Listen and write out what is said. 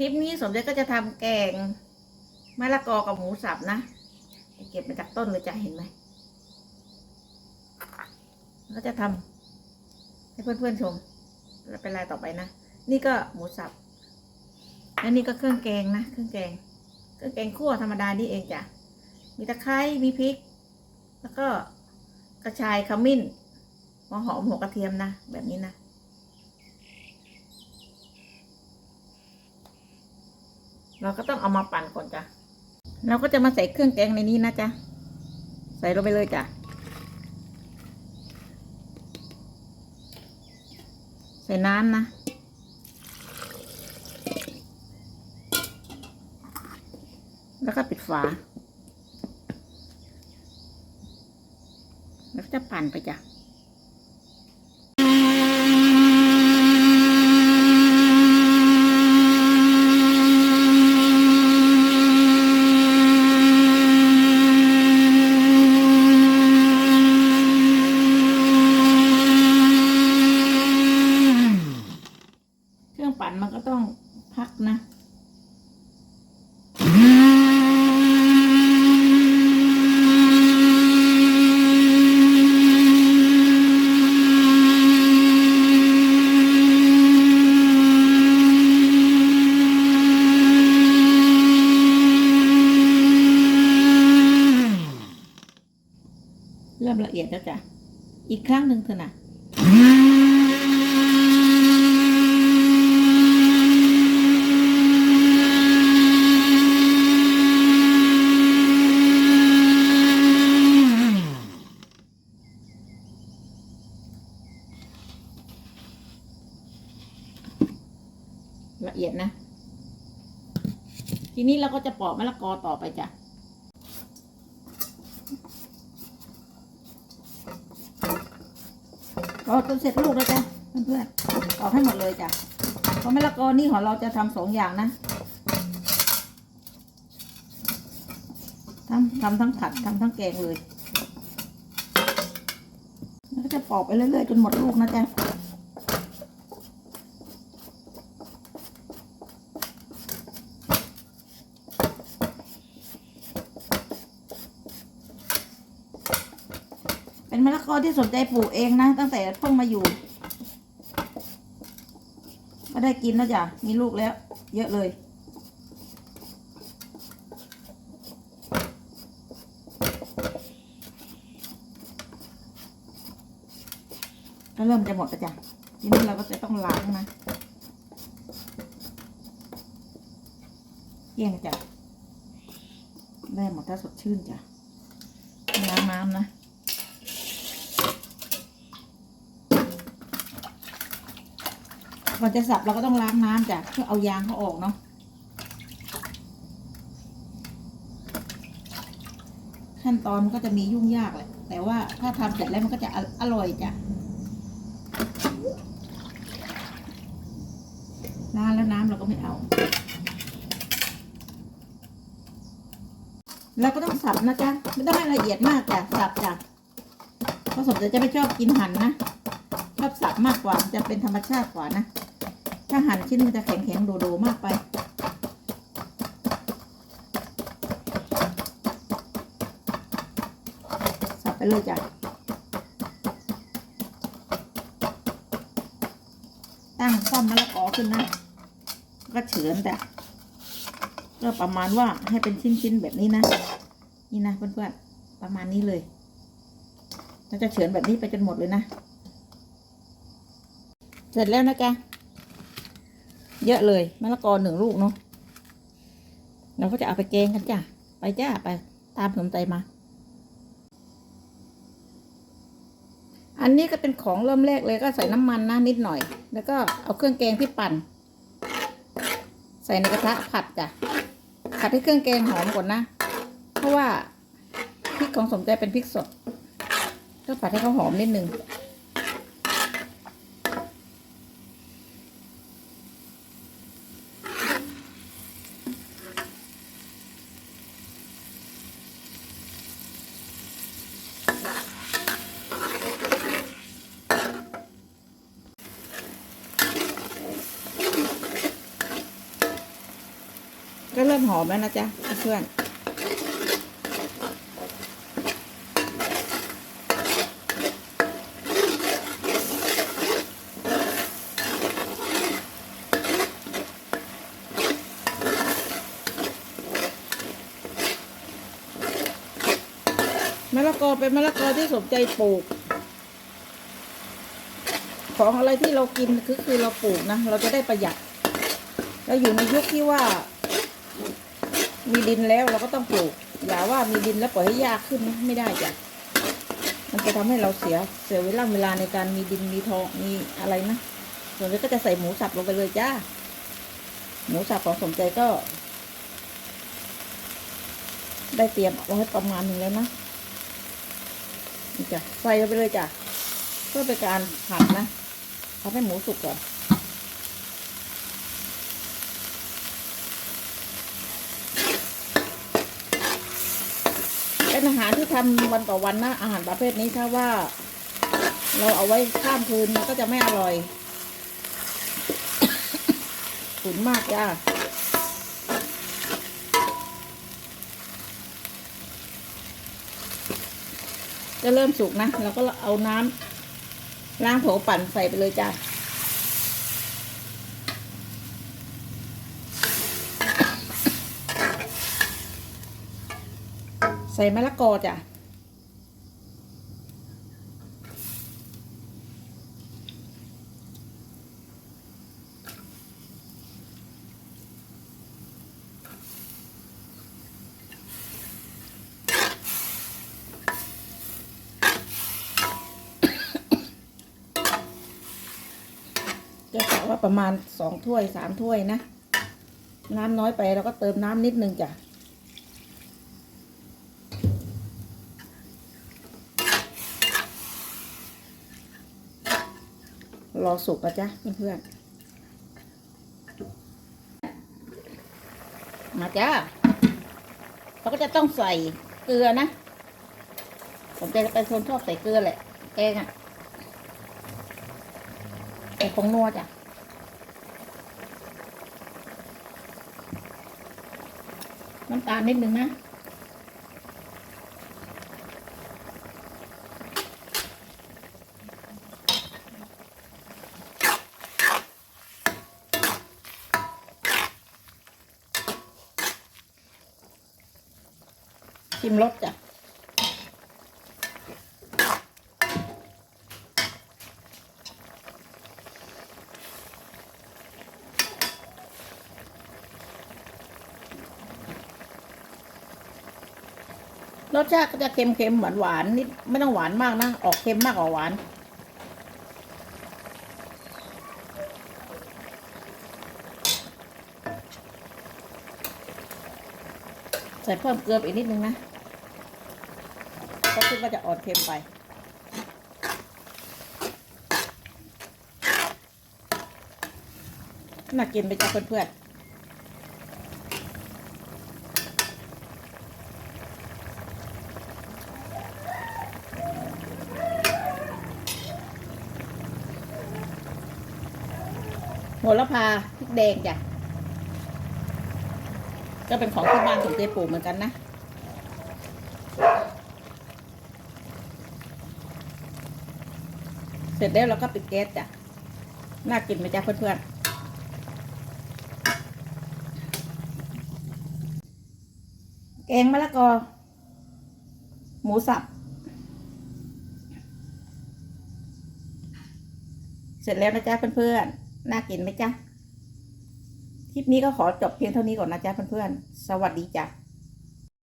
คลิปนี้สมเด็จก็จะทำแกงมะละกอกับหมูสับนะเก็บมาจากต้นเลยจ้ะเห็นไหมก็จะทำให้เพื่อนๆชม แล้วเป็นรายต่อไปนะ นี่ก็หมูสับและนี่ก็เครื่องแกงนะ เครื่องแกง เครื่องแกงคั่วธรรมดานี่เองจ้ะ มีตะไคร้ มีพริก แล้วก็กระชายขมิ้นหัวหอมหัวกระเทียมนะ แบบนี้นะ เราก็ต้องเอามาปั่นก่อนจ้ะเราก็จะมาใส่เครื่องแกงในนี้นะจ๊ะ ใส่ลงไปเลยจ้ะ ใส่น้ำนะ แล้วก็ปิดฝา แล้วจะปั่นไปจ้ะ เครื่องปั่นมันก็ต้องพักนะ เริ่มละเอียดแล้วจ้ะอีกครั้งหนึ่งเถอะนะละเอียดนะ ทีนี้เราก็จะปอกมะละกอต่อไปจ้ะ ปอกจนเสร็จลูกแล้วจ้ะเพื่อนๆออกให้หมดเลยจ้ะเพราะมะละกอนี่ของเราจะทำสองอย่างนะทำทำทั้งผัดทำทั้งแกงเลยแล้วก็จะปอกไปเรื่อยๆจนหมดลูกนะจ๊ะ เป็นมะละกอที่สนใจปลูกเองนะ ตั้งแต่เพิ่งมาอยู่ ก็ได้กินแล้วจ้ะ มีลูกแล้ว เยอะเลย ก็เริ่มจะหมดแล้วจ้ะ ทีนี้เราก็จะต้องล้างนะเกลี้ยงจ้ะ ได้หมดถ้าสดชื่นจ้ะล้างน้ำนะ ก่อนจะสับเราก็ต้องล้างน้ำจ้ะเพื่อเอายางเขาออกเนาะขั้นตอนมันก็จะมียุ่งยากแหละแต่ว่าถ้าทำเสร็จแล้วมันก็จะออร่อยจ้ะล้างแล้วน้ำเราก็ไม่เอาเราก็ต้องสับนะจ๊ะไม่ต้องให้ละเอียดมากจ้ะสับจ้ะเพราะสมจะจะไม่ชอบกินหั่นนะชอบสับมากกว่าจะเป็นธรรมชาติกว่านะ ถ้าหั่นชิ้นมันจะแข็งๆโดๆมากไป สับไปเลยจ้ะตั้งซ่อมมะละกอขึ้นนะก็เฉือนแต่ก็ประมาณว่าให้เป็นชิ้นๆแบบนี้นะ นี่นะเพื่อนๆประมาณนี้เลยเราจะเฉือนแบบนี้ไปจนหมดเลยนะ เสร็จแล้วนะจ๊ะ เยอะเลยมะละกอหนึ่งลูกเนาะเราก็จะเอาไปแกงกันจ้ะ ไปจ้าไปตามสนใจมา อันนี้ก็เป็นของเริ่มแรกเลยก็ใส่น้ำมันนะนิดหน่อย แล้วก็เอาเครื่องแกงที่ปั่น ใส่ในกระทะผัดจ้ะ ผัดให้เครื่องแกงหอมก่อนนะ เพราะว่าพริกของสมใจเป็นพริกสด ก็ผัดให้เขาหอมนิดนึง ริ่มหอมแล้วนะจ๊ะเพื่อนมะละกอเป็นมะละกอที่สมใจปลูก ของอะไรที่เรากินคือคือเราปลูกนะ เราจะได้ประหยัดเราอยู่ในยุคที่ว่า ดินแล้วเราก็ต้องปลูก อย่าว่ามีดินแล้วปล่อยให้ยากขึ้นนะไม่ได้จ้ะมันจะทำให้เราเสียเสียเวลาเวลาในการมีดินมีทองมีอะไรนะส่วนนี้ก็จะใส่หมูสับลงไปเลยจ้าหมูสับของสมใจก็ ได้เตรียมเอาไว้ประมาณหนึ่งแล้วนะนี่จ้ะใส่ลงไปเลยจ้ะเพื่อเป็นการผัดนะทำให้หมูสุกก่อน อาหารที่ทำวันต่อวันนะอาหารประเภทนี้ถ้าว่า เราเอาไว้ข้ามคืนมันก็จะไม่อร่อยขุนมากจ้าจะเริ่มสุกนะเราก็เอาน้ำล้างโถปั่นใส่ไปเลยจ้า ใส่มะละกอจ้ะจะกะว่าประมาณสองถ้วยสามถ้วยนะ น้ำน้อยไปเราก็เติมน้ำนิดนึงจ้ะ รอสุกนะจ๊ะเพื่อนๆมาจ้าเราก็จะต้องใส่เกลือนะ ผมจะเป็นคนชอบใส่เกลือแหละแกงอะใส่ผงนัวจ้ะน้ำตาลนิดนึงนะ ชิมรสจ้ะรสชาติก็จะเค็มๆหวานๆนิดไม่ต้องหวานมากนะ ออกเค็มมากกว่าหวานใส่เพิ่มเกลือไปอีกนิดนึงนะ เพราะคิดว่าจะอ่อนเค็มไปน่ากินไปจ้ะเพื่อนๆโหระพาพริกแดงจ้ะก็เป็นของที่บ้านของเจ๊ปู่เหมือนกันนะ เสร็จแล้วเราก็ปิดแก๊สจ้ะ น่ากินไหมจ๊ะเพื่อนๆแกงมะละกอ หมูสับ เสร็จแล้วนะจ๊ะเพื่อนๆ น่ากินไหมจ๊ะ คลิปนี้ก็ขอจบเพียงเท่านี้ก่อนนะจ๊ะเพื่อนๆ สวัสดีจ้ะ